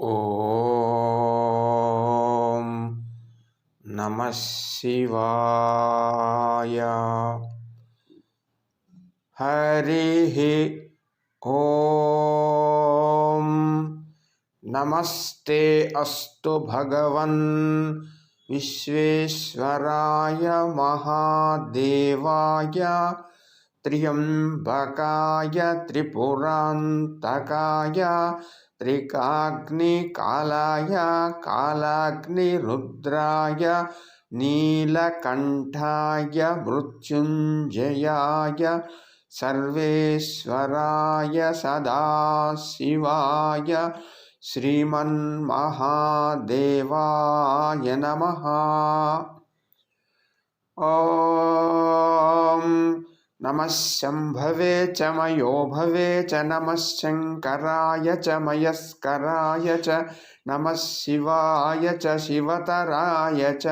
ॐ नमः शिवाय। हरिः ॐ। नमस्ते अस्तु भगवन् विश्वेश्वराय महादेवाय। त्र्यम्बकाय त्रिपुरान्तकाय त्रिकाग्निकालाय कालाग्निरुद्राय नीलकण्ठाय मृत्युञ्जयाय सर्वेश्वराय सदाशिवाय श्रीमन्महादेवाय नमः। ॐ नमः शम्भवे च मयो भवे च नमः शङ्कराय च मयस्कराय च नमः शिवाय च शिवतराय च